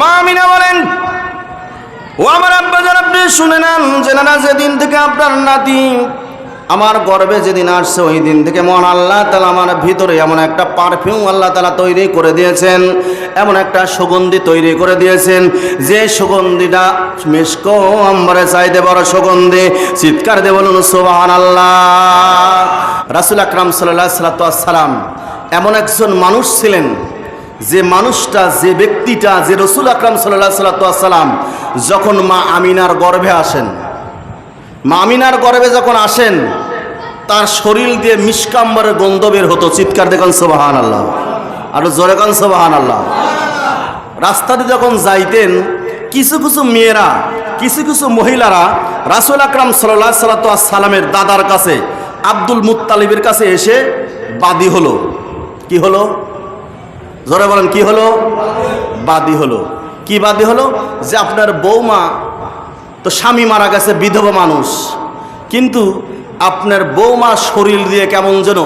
মা বলেন, ও আমার আব্বা আপনি শুনে নেন না যেদিন থেকে আপনার নাতি, আমার গর্বে যেদিন আসছে ওই দিন থেকে মহান আল্লাহ তালা আমার ভিতরে এমন একটা পারফিউম আল্লাহ তালা তৈরি করে দিয়েছেন, এমন একটা সুগন্ধি তৈরি করে দিয়েছেন, যে সুগন্ধিটা মিষ্ক আম্বরে চাইতে বড় সুগন্ধি, চিৎকার দে বলুন সোবাহান আল্লাহ রাসুল আকরাম সাল্লাহ সাল্লাম এমন একজন মানুষ ছিলেন যে মানুষটা, যে ব্যক্তিটা, যে রসুল আকরাম সাল্লাহ সাল্লাম যখন মা আমিনার গর্ভে আসেন, মা আমিনার গর্ভে যখন আসেন, তার শরীর দিয়ে মিসকাম্বরের গন্ধ বের হতো। চিৎকার দেখান সোবাহান আল্লাহ আর জোরে কান সোবাহান আল্লাহ রাস্তাতে যখন যাইতেন, কিছু কিছু মেয়েরা, কিছু কিছু মহিলারা রাসুল আকরাম সাল্লাহ সাল্লা দাদার কাছে, আব্দুল মুত্তালিবের কাছে এসে বাদী হলো। কি হলো? জোরে বলেন, কি হলো? বাদী হলো। কি বাদী হলো? যে আপনার বৌমা তো স্বামী মারা গেছে, বিধবা মানুষ। কিন্তু আপনার বৌমা শরীর দিয়ে কেমন যেন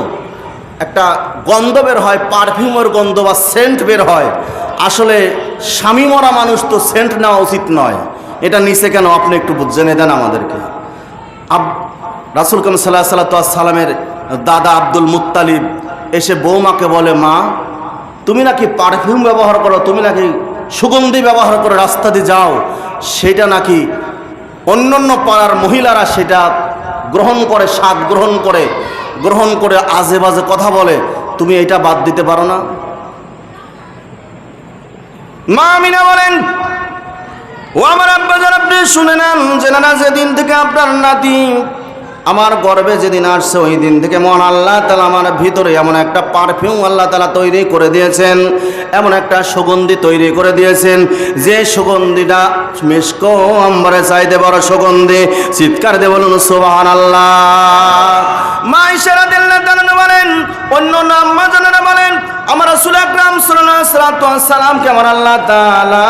একটা গন্ধ বের হয়, পারফিউমের গন্ধ বা সেন্ট বের হয়। আসলে স্বামী মরা মানুষ তো সেন্ট নেওয়া উচিত নয়। এটা নিচে কেন? আপনি একটু জেনে দেন আমাদেরকে। আব রাসুল কাম সাল্লাহ সাল্লা সাল্লামের দাদা আব্দুল মুত্তালিব এসে বৌমাকে বলে, মা তুমি নাকি পারফিউম ব্যবহার করো, তুমি নাকি সুগন্ধি ব্যবহার করে রাস্তা দিয়ে যাও, সেটা নাকি অন্যান্য পাড়ার মহিলারা সেটা গ্রহণ করে, স্বাদ গ্রহণ করে গ্রহণ করে আজে বাজে কথা বলে, তুমি এটা বাদ দিতে পারো না? মা আমিনা বলেন, ও আমার আব্বা যারা আপনি শুনে নেন যে না যেদিন থেকে আপনার নাতি আমার গর্বে যেদিন আসছে, ওই দিন থেকে মহান আল্লাহ তালা আমার ভিতরে এমন একটা পারফিউম আল্লাহ তালা তৈরি করে দিয়েছেন, এমন একটা সুগন্ধি তৈরি করে দিয়েছেন। যে সুগন্ধিটা মিষ্ক আম্বরে চাইতে বড় সুগন্ধি, চিৎকার দে বলুন সোবাহান আল্লাহ মা ইশারা দিল্লা বলেন, অন্য নাম্মা জানারা বলেন আমার রসুল আকরাম সালামকে আমার আল্লাহ তালা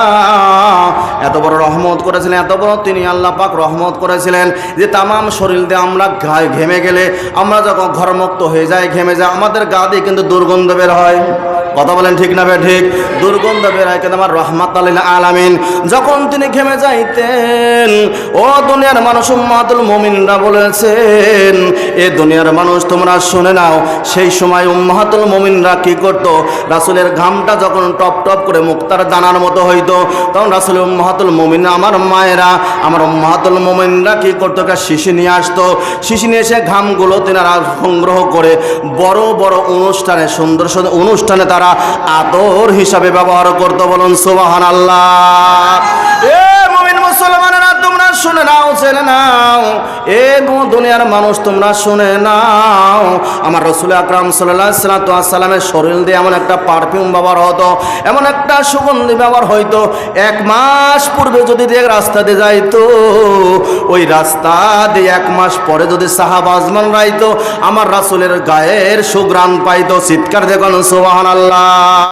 এত বড় রহমত করেছিলেন, এত বড় তিনি আল্লাহ পাক রহমত করেছিলেন যে তামাম শরীর দিয়ে আমরা গায়ে ঘেমে গেলে, আমরা যখন ঘরমুক্ত হয়ে যাই, ঘেমে যায় আমাদের গা দিয়ে কিন্তু দুর্গন্ধ বের হয়। কথা বলেন ঠিক না বে ঠিক? দুর্গন্ধ বের হয় কিন্তু আমার রহমাত আলীল আলামিন। যখন তিনি ঘেমে যাইতেন, ও দুনিয়ার মানুষ, উম্মাতুল মুমিনরা বলেছেন, এ দুনিয়ার মানুষ, তোমরা শুনে নাও, সেই সময় উম্মাহাতুল মুমিনরা কি করত? রাসুলের ঘামটা যখন টপ টপ করে মুক্তার দানার মতো হইতো, তখন রাসুল উম্মাহাতুল মুমিন, আমার মায়েরা, আমার উম্মাহাতুল মুমিনরা কি করতো? একটা শিশি নিয়ে আসতো। শিশি নিয়ে এসে ঘামগুলো তেনারা সংগ্রহ করে বড় বড় অনুষ্ঠানে, সুন্দর সুন্দর অনুষ্ঠানে তারা আদর হিসাবে ব্যবহার করতো বলুন সুবাহান আল্লাহ জেনে নাও। এ দুনিয়ার মানুষ, তোমরা শুনে নাও। আমার রসুল আকরাম শরীর দিয়ে এমন একটা পারফিউম ব্যবহার হতো, এমন একটা সুগন্ধি ব্যবহার হইতো। এক মাস পূর্বে যদি রাস্তা দিয়ে যাইতো, ওই রাস্তা দিয়ে এক মাস পরে যদি সাহাবাজমান রাইতো, আমার রাসুলের গায়ের সুগ্রাণ পাইতো। চিৎকার দেখুন সোহান আল্লাহ